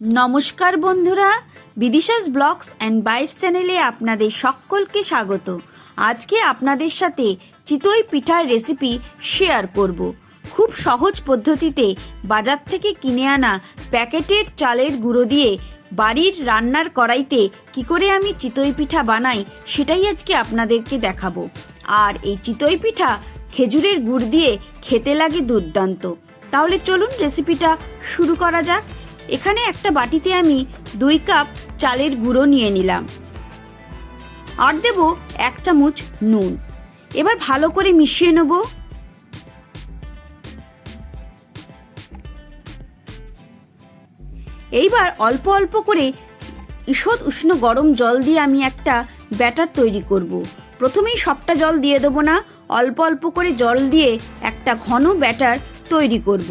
নমস্কার বন্ধুরা, বিদিশাস blogs and bytes চ্যানেলে আপনাদের সকলকে স্বাগত। আজকে আপনাদের সাথে চিতই পিঠার রেসিপি শেয়ার করব। খুব সহজ পদ্ধতিতে বাজার থেকে কিনে আনা প্যাকেটের চালের গুঁড়ো দিয়ে বাড়ির রান্নার কড়াইতে কি করে আমি চিতই পিঠা বানাই সেটাই আজকে আপনাদেরকে দেখাবো। আর এই চিতই পিঠা খেজুরের গুড় দিয়ে খেতে লাগে দুর্দান্ত। তাহলে চলুন রেসিপিটা শুরু করা যাক। এখানে একটা বাটিতে আমি দুই কাপ চালের গুঁড়ো নিয়ে নিলাম আর দেব এক চামচ নুন এবার ভালো করে মিশিয়ে নেব এইবার অল্প অল্প করে ঈষৎ উষ্ণ গরম জল দিয়ে আমি একটা ব্যাটার তৈরি করব। প্রথমেই সবটা জল দিয়ে দেবো না, অল্প অল্প করে জল দিয়ে একটা ঘন ব্যাটার তৈরি করব।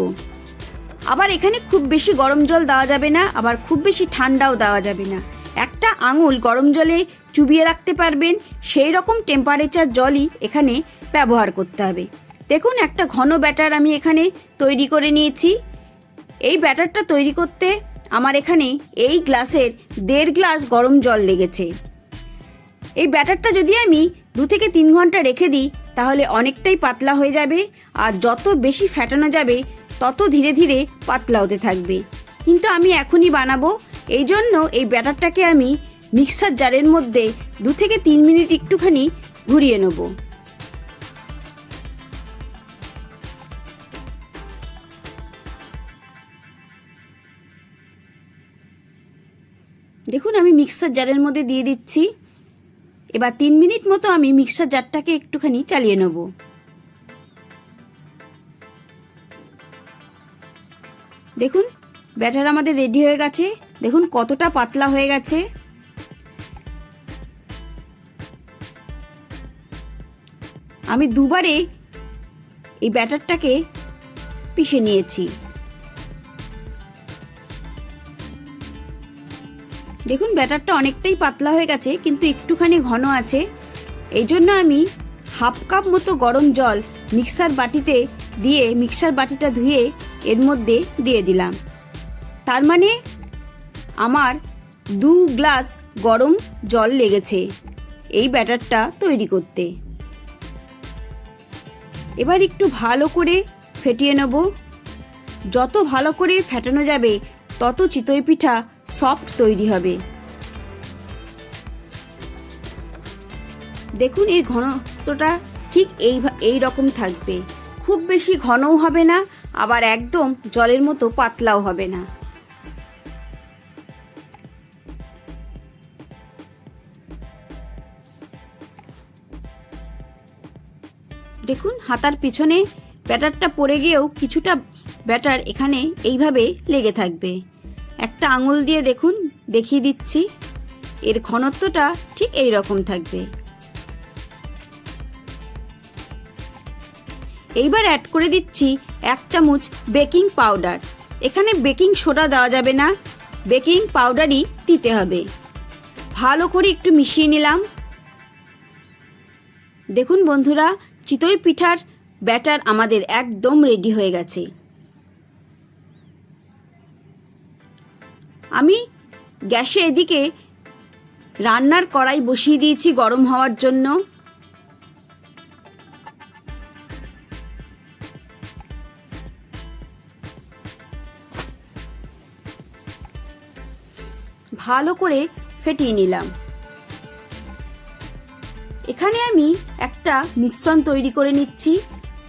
আবার এখানে খুব বেশি গরম জল দেওয়া যাবে না, আবার খুব বেশি ঠান্ডাও দেওয়া যাবে না। একটা আঙুল গরম জলে চুবিয়ে রাখতে পারবেন, সেই রকম টেম্পারেচার জলই এখানে ব্যবহার করতে হবে। দেখুন, একটা ঘন ব্যাটার আমি এখানে তৈরি করে নিয়েছি। এই ব্যাটারটা তৈরি করতে আমার এখানে এই গ্লাসের দেড় গ্লাস গরম জল লেগেছে। এই ব্যাটারটা যদি আমি দু থেকে তিন ঘণ্টা রেখে দিই, তাহলে অনেকটাই পাতলা হয়ে যাবে, আর যত বেশি ফ্যাটানো যাবে তত ধীরে ধীরে পাতলা হতে থাকবে। কিন্তু আমি এখনই বানাবো। এই জন্য এই ব্যাটারটাকে আমি মিক্সার জারের মধ্যে দু থেকে তিন মিনিট একটুখানি ঘুরিয়ে নেব। দেখুন, আমি মিক্সার জারের মধ্যে দিয়ে দিচ্ছি। এবার তিন মিনিট মতো আমি মিক্সার জারটাকে একটুখানি চালিয়ে নেব। দেখুন, ব্যাটার আমাদের রেডি হয়ে গেছে। দেখুন কতটা পাতলা হয়ে গেছে। আমি দুবারে এই ব্যাটারটাকে পিষে নিয়েছি। দেখুন, ব্যাটারটা অনেকটাই পাতলা হয়ে গেছে, কিন্তু একটুখানি ঘন আছে। এই জন্য আমি হাফ কাপ মতো গরম জল মিক্সার বাটিতে দিয়ে মিক্সার বাটিটা ধুয়ে এর মধ্যে দিয়ে দিলাম। তার মানে আমার দু গ্লাস গরম জল লেগেছে এই ব্যাটারটা তৈরি করতে। এবার একটু ভালো করে ফেটিয়ে নেব। যত ভালো করে ফেটানো যাবে, তত চিতই পিঠা সফট তৈরি হবে। দেখুন এর ঘনত্বটা ঠিক এই এই রকম থাকবে। খুব বেশি ঘনও হবে না, আবার একদম জলের মতো পাতলাও হবে না। দেখুন, হাতার পিছনে ব্যাটারটা পড়ে গিয়েও কিছুটা ব্যাটার এখানে এইভাবে লেগে থাকবে। একটা আঙুল দিয়ে দেখুন, দেখিয়ে দিচ্ছি। এর ঘনত্বটা ঠিক এই রকম থাকবে। এইবার অ্যাড করে দিচ্ছি এক চামচ বেকিং পাউডার এখানে বেকিং সোডা দেওয়া যাবে না বেকিং পাউডারই দিতে হবে। ভালো করে একটু মিশিয়ে নিলাম। দেখুন বন্ধুরা, চিতই পিঠার ব্যাটার আমাদের একদম রেডি হয়ে গেছে। আমি গ্যাসে এদিকে রান্নার কড়াই বসিয়ে দিয়েছি গরম হওয়ার জন্য। ভালো করে ফেটিয়ে নিলাম। এখানে আমি একটা মিশ্রণ তৈরি করে নিচ্ছি।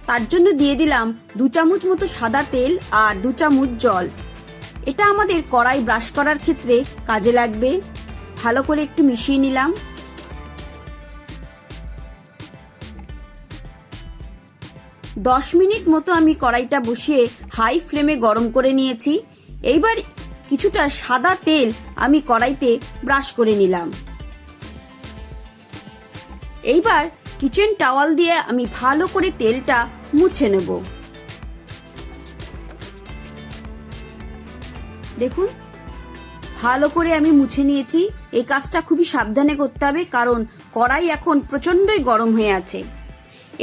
তার জন্য দিয়ে দিলাম দু চামচ মতো সাদা তেল আর দু চামচ জল। এটা আমাদের কড়াই ব্রাশ করার ক্ষেত্রে কাজে লাগবে। ভালো করে একটু মিশিয়ে নিলাম। দশ মিনিট মতো আমি কড়াইটা বসিয়ে হাই ফ্লেমে গরম করে নিয়েছি। এইবার কিছুটা সাদা তেল আমি কড়াইতে ব্রাশ করে নিলাম। এইবার কিচেন টাওয়াল দিয়ে আমি ভালো করে তেলটা মুছে নেব। দেখুন, ভালো করে আমি মুছে নিয়েছি। এই কাজটা খুবই সাবধানে করতে হবে, কারণ কড়াই এখন প্রচণ্ডই গরম হয়ে আছে।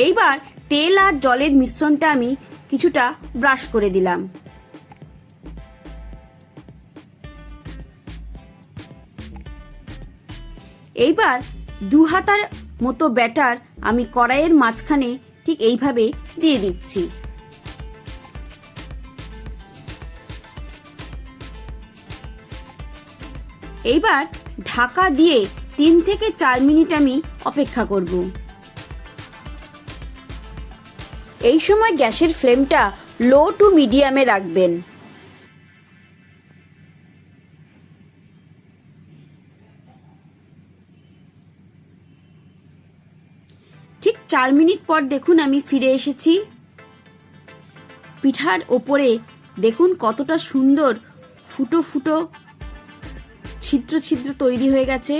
এইবার তেল আর জলের মিশ্রণটা আমি কিছুটা ব্রাশ করে দিলাম। এইবার দু হাতার মতো ব্যাটার আমি কড়াইয়ের মাঝখানে ঠিক এইভাবে দিয়ে দিচ্ছি। এইবার ঢাকা দিয়ে তিন থেকে চার মিনিট আমি অপেক্ষা করব। এই সময় গ্যাসের ফ্লেমটা লো টু মিডিয়ামে রাখবেন ঠিক চার মিনিট পর দেখুন আমি ফিরে এসেছি। পিঠার ওপরে দেখুন কতটা সুন্দর ফুটো ফুটো ছিদ্র ছিদ্র তৈরি হয়ে গেছে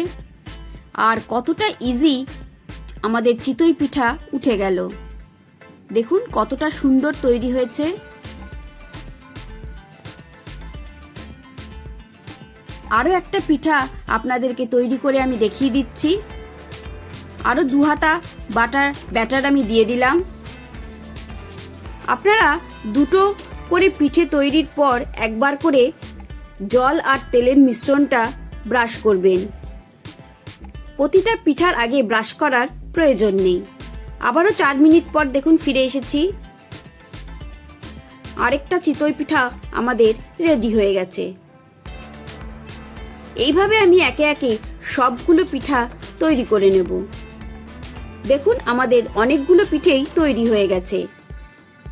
আর কতটা ইজি আমাদের চিতই পিঠা উঠে গেল। দেখুন কতটা সুন্দর তৈরি হয়েছে। আরও একটা পিঠা আপনাদেরকে তৈরি করে আমি দেখিয়ে দিচ্ছি। আরও দু হাতা বাটার ব্যাটার আমি দিয়ে দিলাম। আপনারা দুটো করে পিঠে তৈরির পর একবার করে জল আর তেলের মিশ্রণটা ব্রাশ করবেন। প্রতিটা পিঠার আগে ব্রাশ করার প্রয়োজন নেই। আবারও চার মিনিট পর দেখুন ফিরে এসেছি। আরেকটা চিতই পিঠা আমাদের রেডি হয়ে গেছে। এইভাবে আমি একে একে সবগুলো পিঠা তৈরি করে নেব। দেখুন আমাদের অনেকগুলো পিঠেই তৈরি হয়ে গেছে।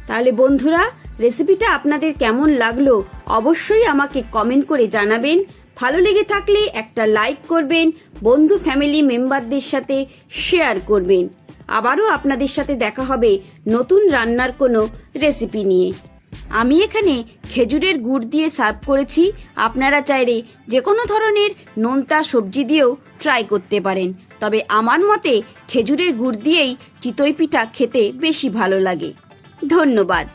তাহলে বন্ধুরা, রেসিপিটা আপনাদের কেমন লাগল অবশ্যই আমাকে কমেন্ট করে জানাবেন। ভালো লেগে থাকলে একটা লাইক করবেন, বন্ধু ফ্যামিলি মেম্বারদের সাথে শেয়ার করবেন। আবারও আপনাদের সাথে দেখা হবে নতুন রান্নার কোনো রেসিপি নিয়ে। আমি এখানে খেজুরের গুড় দিয়ে সার্ভ করেছি। আপনারা চাইলে যে কোনো ধরনের নোনতা সবজি দিয়েও ট্রাই করতে পারেন। তবে আমার মতে খেজুরের গুড় দিয়েই চিতই পিঠা খেতে বেশি ভালো লাগে। ধন্যবাদ।